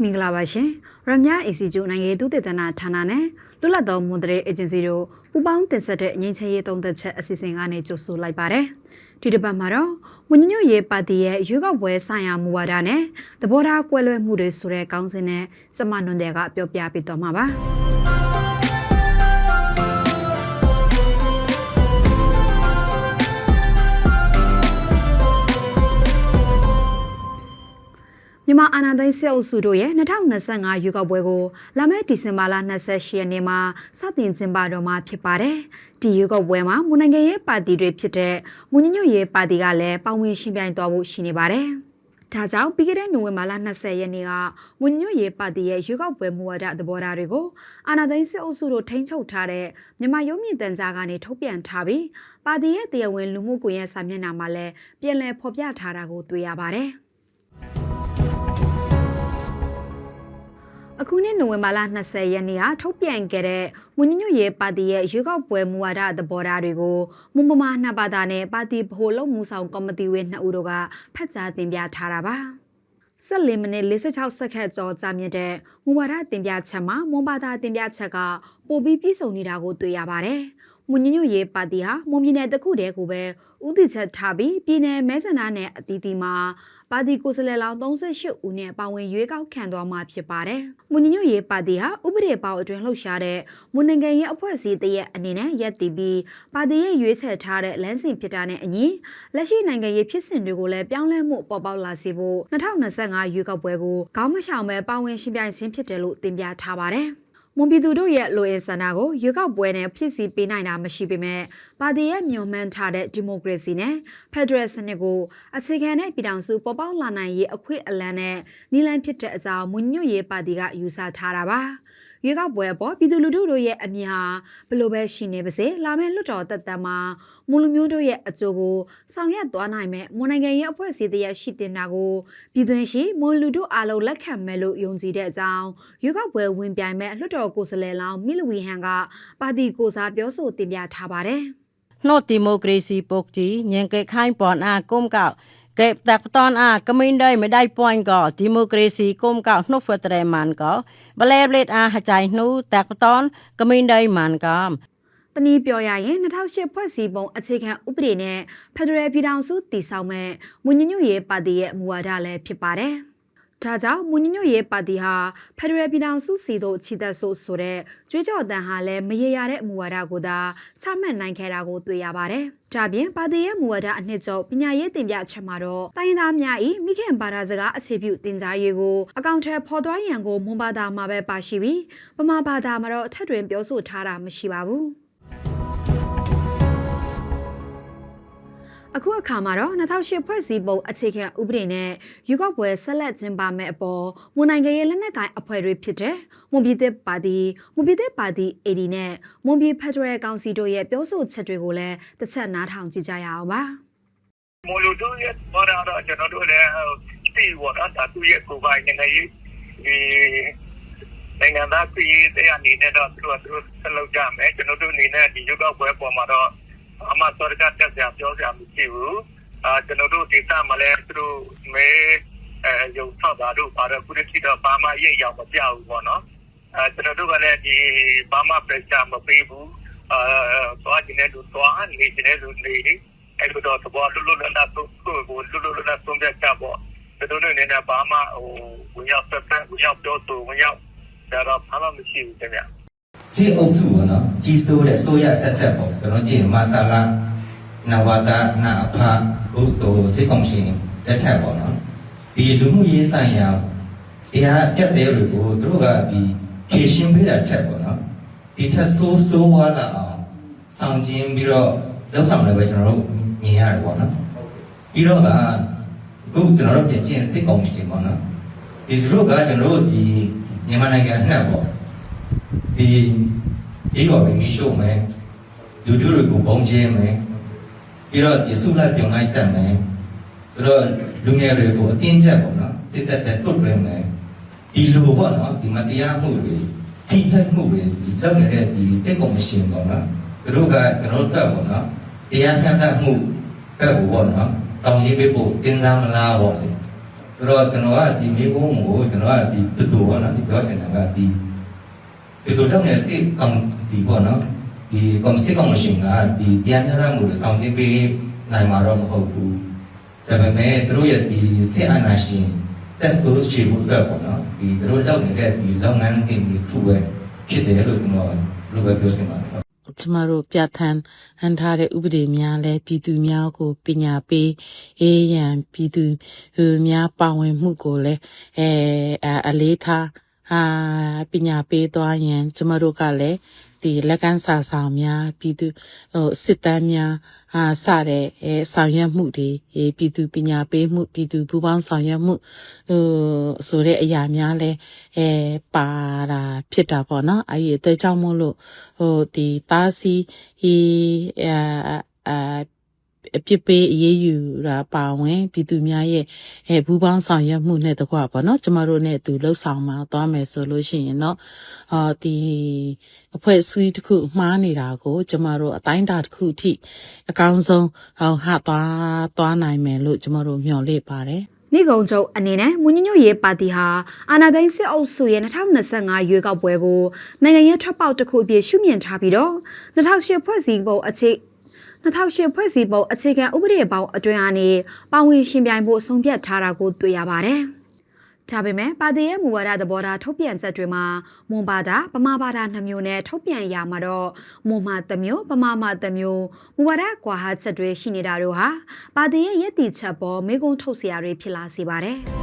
မင်္ဂလာပါရှင်ရမညာ ACJ နိုင်ငံရေးသုတေသနဌာနနဲ့လွတ်လပ်သောမွန်တရေအေဂျင်စီတို့ပူးပေါင်းတင်ဆက်တဲ့ငြိမ်းချမ်းရေးသုံးသက်ချက်အစီအစဉ်ကနေကြိုဆိုလိုက်ပါတယ်ဒီတစ်ပတ်မှာတော့မွန်ညညွတ်ရေးပါတီရဲ့ရွေးကောက်ပွဲဆိုင်ရာမူဝါဒနဲ့သဘောထားကွဲလွဲမှုတွေဆိုတဲ့ကောင်းစဉ်နဲ့ကျမနွန်တဲ့ကပြောပြပေးသွားမှာပါ မြန်မာအာဏာသိမ်းစစ်အုပ်စုတို့ရဲ့2025ရွေးကောက်ပွဲကိုလာမယ့်ဒီဇင်ဘာလ28ရက်နေ့မှာစတင်ကျင်းပတော့မှာဖြစ်ပါတယ်။ဒီရွေးကောက်ပွဲမှာမွန်နိုင်ငံရေးပါတီတွေဖြစ်တဲ့မွန်ညညွတ်ရေးပါတီကလည်းပါဝင်ရှင်ပြိုင်သွားဖို့ရှိနေပါတယ်။ဒါကြောင့်ပြီးခဲ့တဲ့နိုဝင်ဘာလ20ရက်နေ့ကမွန်ညွတ်ရေးပါတီရဲ့ရွေးကောက်ပွဲမူဝါဒသဘောထားတွေကိုအာဏာသိမ်းစစ်အုပ်စုတို့ထိန်းချုပ်ထားတဲ့မြန်မာရုံးမြင့်တန်ကြားကနေထုတ်ပြန်ထားပြီးပါတီရဲ့တရားဝင်လူမှုကွန်ရက်စာမျက်နှာမှာလည်းပြန်လည်ဖော်ပြထားတာကိုတွေ့ရပါတယ်။ အခုနှစ်နိုဝင်ဘာလ20ရက်နေ့ကထုတ်ပြန်ခဲ့တဲ့မွန်ညညွတ်ရေးပါတီရဲ့ရွေးကောက်ပွဲမူဝါဒသဘောထားတွေကိုမွန်ပမာနှစ်ပါးသားနဲ့ပါတီဗဟိုလုံမှုဆောင်ကော်မတီဝင်နှစ်ဦးတို့ကဖတ်ကြားတင်ပြထားတာပါ14မိနစ်46စက္ကန့်ကျော်ကြာမြင့်တဲ့မူဝါဒတင်ပြချက်မှာမွန်ပါတာတင်ပြချက်ကပိုပြီးပြည့်စုံနေတာကိုတွေ့ရပါတယ်။ မွန်ညညွတ်ရေးပါတီဟာမွန်ပြည်နယ်တစ်ခုတည်းကိုပဲဥတီချက်ထားပြီးပြည်နယ်မဲဆန္ဒနယ်အသီးသီးမှာပါတီကိုယ်စားလှယ်လောင်း38ဦးနဲ့ပါဝင်ရွေးကောက်ခံသွားမှာဖြစ်ပါတယ်။မွန်ညညွတ်ရေးပါတီဟာဥပဒေပေါအတွင်းလှုပ်ရှားတဲ့မွန်နိုင်ငံရေးအဖွဲ့အစည်းတရက်အနေနဲ့ရပ်တည်ပြီးပါတီရဲ့ရွေးချယ်ထားတဲ့လမ်းစဉ်ဖြစ်တာနဲ့အညီလက်ရှိနိုင်ငံရေးဖြစ်စဉ်တွေကိုလည်းပြောင်းလဲမှုပေါ်ပေါက်လာစေဖို့2025ရွေးကောက်ပွဲကိုခေါင်းမရှောင်ပဲပါဝင်ရှင်ပြိုင်ခြင်းဖြစ်တယ်လို့တင်ပြထားပါတယ်။ မွန်ပြည်သူတို့ရဲ့လိုအင်ဆန္ဒကိုရွေးကောက်ပွဲနဲ့ဖြစ်စီပေးနိုင်တာမရှိပေမဲ့ပါတီရဲ့မျှော်မှန်းထားတဲ့ဒီမိုကရေစီနဲ့ဖက်ဒရယ်စနစ်ကိုအခြေခံတဲ့ပြည်ထောင်စုပေါ်ပေါက်လာနိုင်ရေးအခွင့်အလမ်းနဲ့နီလန်ဖြစ်တဲ့အကြောင်းမွန်ညွတ်ရေးပါတီကယူဆထားတာပါ ရွေးကောက်ပွဲအပေါ်ပြည်သူလူထုတို့ရဲ့အမြင်ဟာဘယ်လိုပဲရှိနေပါစေလာမယ့်လွှတ်တော်တက်တမ်းမှာမွန်လူမျိုးတို့ရဲ့အကျိုးကိုဆောင်ရွက်သွားနိုင်မဲ့မွန်နိုင်ငံရဲ့အဖွဲ့အစည်းတရက်ရှိတင်တာကိုပြည်တွင်းရှိမွန်လူထုအားလုံးလက်ခံမယ်လို့ယုံကြည်တဲ့အကြောင်းရွေးကောက်ပွဲဝင်ပြိုင်မဲ့လွှတ်တော်ကိုယ်စားလှယ်လောင်းမီလဝီဟန်ကပါတီကိုစားပြောဆိုတင်ပြထားပါတယ် no democracy pokji nyeng ke khain pon a kum ka ke tak ton a kamin dai me dai point ko democracy kum ka no fatre man ko bale blet a ha chai nu tak ton kamin dai man ka တနည်းပြောရရင်2008ဖွဲ့စည်းပုံအခြေခံဥပဒေနဲ့ဖက်ဒရယ်ပြည်ထောင်စုတည်ဆောက်မဲ့မွန်ညညွတ်ရေးပါတီရဲ့မူဝါဒလည်းဖြစ်ပါတယ်။ဒါကြောင့်မွန်ညညွတ်ရေးပါတီဟာဖက်ဒရယ်ပြည်ထောင်စုစီတို့ချီတက်ဆိုဆိုတဲ့ကြွေးကြော်တန်ဟာလည်းမရေရတဲ့အမူဝါဒကိုသာချမှတ်နိုင်ခဲ့တာကိုတွေ့ရပါတယ်။ ဒါပြင်ပါတီရဲ့မူဝါဒအနှစ်ချုပ်ပညာရေးတင်ပြချက်မှာတော့တိုင်းသားများ၏မိခင်ဘာသာစကားအခြေပြုတင်ကြားရေးကိုအကောင့်ထဲဖော်သွားရန်ကိုမွန်ဘာသာမှာပဲပါရှိပြီးပမာဘာသာမှာတော့အထက်တွင်ပြောဆိုထားတာမရှိပါဘူး။ အခုအခါမှာတော့2008ဖွဲ့စည်းပုံအခြေခံဥပဒေနဲ့ရွေးကောက်ပွဲဆက်လက်ကျင်းပမယ့်အပေါ်မွန်နိုင်ငံရဲ့လက်နက်ကိုင်အဖွဲ့တွေဖြစ်တဲ့မွန်ပြည်သစ်ပါတီမွန်ပြည်သစ်ပါတီ AD နဲ့မွန်ပြည်ဖက်ဒရယ်ကောင်စီတို့ရဲ့ပြောဆိုချက်တွေကိုလည်းတစ်ချက်နားထောင်ကြည့်ကြရအောင်ပါမူလူတို့ရဲ့ဘာသာတော့ကျွန်တော်တို့လည်းဒီဝတ်တာသူရဲ့ကိုယ်ပိုင်နိုင်ငံရေးဒီနိုင်ငံသားပြည်တဲ့အနေနဲ့တော့သူတို့သူဆက်လုပ်ကြမယ်ကျွန်တော်တို့အနေနဲ့ဒီရုပ်ောက်ပွဲပေါ်မှာတော့ အမှစောရကတက်ကြပြောကြမရှိဘူးအာကျွန်တော်တို့ဒေသမှာလည်းသူတို့မဲအဲရုပ်ထောက်တာတို့ပါတော့ခုတည်းကတော့ဘာမှရိပ်ရောက်မပြောက်ဘူးပေါ့နော်အဲကျွန်တော်တို့ကလည်းဒီဘာမှပြချမပေးဘူးအာသွားခြင်းနဲ့သူသွားနေခြင်းနဲ့သူနေအဲ့လိုတော့သဘောလွတ်လွတ်လပ်လပ်ကိုကိုလွတ်လွတ်လပ်လပ်ဆုံးဖြတ်ကြပေါ့ကျွန်တော်တို့အနေနဲ့ဘာမှဟိုဝင်ရောက်သက်သက်ဝင်ရောက်ပြောဆိုဝင်ရောက်ဒါတော့ဘာမှမရှိဘူးခင်ဗျာ စီအုပ်စုပေါ့နော်ကြီးစိုးတဲ့ဆိုရဆက်ဆက်ပေါ့ကျွန်တော်ကြည့်မာစတာလာနဝတာနာအဖဘုသောစေကောင်ရှင်လက်ထက်ပေါ့နော်ဒီလူမှုရေးဆိုင်ရာတရားအကျက်တဲ့တွေကိုသူတို့ကဒီဖြည့်ရှင်းပေးတာချက်ပေါ့နော်ဒီထက်ဆိုးဆိုးဝါးလာအောင်ဆောင်ကျင်းပြီးတော့လောက်ဆောင်လည်းပဲကျွန်တော်တို့မြင်ရတယ်ပေါ့နော်ပြီးတော့ကအခုကျွန်တော်တို့ပြင်ကျင်စစ်ကောင်ရှင်ပေါ့နော်ဒီသူတို့ကကျွန်တော်တို့ဒီမြန်မာနိုင်ငံအနှံ့ပေါ့ ဒီဒီတော့မီးရှို့မယ်လူထုတွေကိုပုံကျင်းမယ်ပြီးတော့ဒီဆုလိုက်ပြုံလိုက်တက်မယ်ပြီးတော့လူငယ်တွေကိုအတင်းချက်ပေါ့နော်တစ်တက်တက်တွတ်လွှဲမယ်ဒီလိုပေါ့နော်ဒီမတရားမှုတွေထိထိုက်မှုတွေဒီလုပ်နေတဲ့ဒီစစ်ကော်မရှင်ပေါ့နော်သူတို့ကကျွန်တော်တို့ပေါ့နော်တရားမျှတမှုပဲပေါ့နော်တောင်းရေးပေးဖို့တင်းစားမလားပေါ့လေသူဆိုတော့ကျွန်တော်ကဒီမိဘကိုကျွန်တော်ကဒီတူတူပေါ့နော်ဒီပြောချင်တာကဒီ ဒီလိုတော့နေစစ်ကောင်ဒီပေါ့နော်ဒီကောင်စစ်ကောင်ရှင်ကဒီပြန်ပြရမှုလို့ဆောင်စင်းပေးနိုင်မှာတော့မဟုတ်ဘူးဒါပေမဲ့သူတို့ရဲ့ဒီစစ်အာဏာရှင်တက်စတိုချေဖို့အတွက်ပေါ့နော်ဒီသူတို့တောက်နေတဲ့ဒီလုပ်ငန်းစဉ်တွေထူပဲဖြစ်တယ်လို့ကျွန်တော်လိုပဲပြောချင်ပါတယ်ကျမတို့ပြဋ္ဌာန်းဟန်ထားတဲ့ဥပဒေများလဲပြည်သူများကိုပညာပေးအေးရန်ပြည်သူဟိုများပါဝင်မှုကိုလဲအဲအအလေးထား အာပညာပေးသွားရန်ကျမတို့ကလည်းဒီလက်ကမ်းစာဆောင်များပြည်သူဟိုစစ်တမ်းများအာစတဲ့အဲဆောင်ရွက်မှုတွေအဲပြည်သူပညာပေးမှုပြည်သူပူးပေါင်းဆောင်ရွက်မှုဟိုဆိုတဲ့အရာများလဲအဲပါတာဖြစ်တာပေါ့နော်အဲ့ဒီအသေးကြောင့်မို့လို့ဟိုဒီတားစီဤအာအာ အပြစ်ပေးအရေးယူတာပါဝင်ပြည်သူများရဲ့အဲဘူးပေါင်းဆောင်ရွက်မှုနဲ့တကွပေါ့နော်ကျမတို့နဲ့သူလှုပ်ဆောင်มาသွားမယ်ဆိုလို့ရှိရင်တော့အာဒီအဖွဲ့အစည်းတစ်ခုမှားနေတာကို ကျမတို့အတိုင်းအတာတစ်ခုအထိအကောင်းဆုံးဟောဟသွားသွားနိုင်မယ်လို့ကျမတို့မျှော်လင့်ပါတယ်နေကုံချုပ်အနေနဲ့မွညညွရေးပါတီဟာအာဏာသိမ်းစစ်အုပ်စုရဲ့2025ရွေးကောက်ပွဲကိုနိုင်ငံရဲ့ထွက်ပေါက်တစ်ခုအဖြစ်ရှုမြင်ထားပြီးတော့2008ဖွဲ့စည်းပုံအခြေ 2008ဖွဲ့စည်းပုံအခြေခံဥပဒေပေါင်းအတွင်းအနေပါဝင်ရှင်ပြိုင်ဖို့ဆုံးဖြတ်ထားတာကိုတွေ့ရပါတယ်။ဒါပေမဲ့ပါတီရဲ့မူဝါဒသဘောထားထုတ်ပြန်ချက်တွေမှာမွန်ဘာသာပမာဘာသာနှမျိုးနဲ့ထုတ်ပြန်ရမှာတော့မွန်မာတစ်မျိုးပမာမာတစ်မျိုးမူဝါဒကွာဟချက်တွေရှိနေတာတို့ဟာပါတီရဲ့ရည်တည်ချက်ပေါ်မေကုန်းထုတ်စရာတွေဖြစ်လာစေပါတယ်။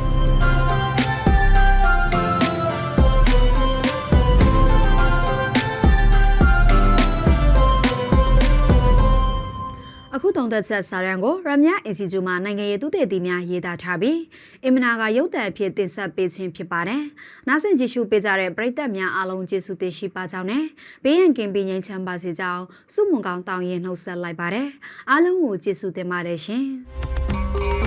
အခုတုံသက်ချက်စာရန်ကိုရမ ्या အင်စီဂျူမှာနိုင်ငံရေးသူတည်တည်များရေးသားထားပြီးအင်မနာကရုပ်တံအဖြစ်တင်ဆက်ပေးခြင်းဖြစ်ပါတယ်။နားဆင်ကြည့်ရှုပေးကြတဲ့ပရိသတ်များအားလုံးကျေးဇူးတင်ရှိပါကြောင်းနဲ့ဘေးရန်ကင်းပြီးငြိမ်းချမ်းပါစေကြောင်းစုမုံကောင်းတောင်းရင်နှုတ်ဆက်လိုက်ပါတယ်။အားလုံးကိုကျေးဇူးတင်ပါတယ်ရှင်။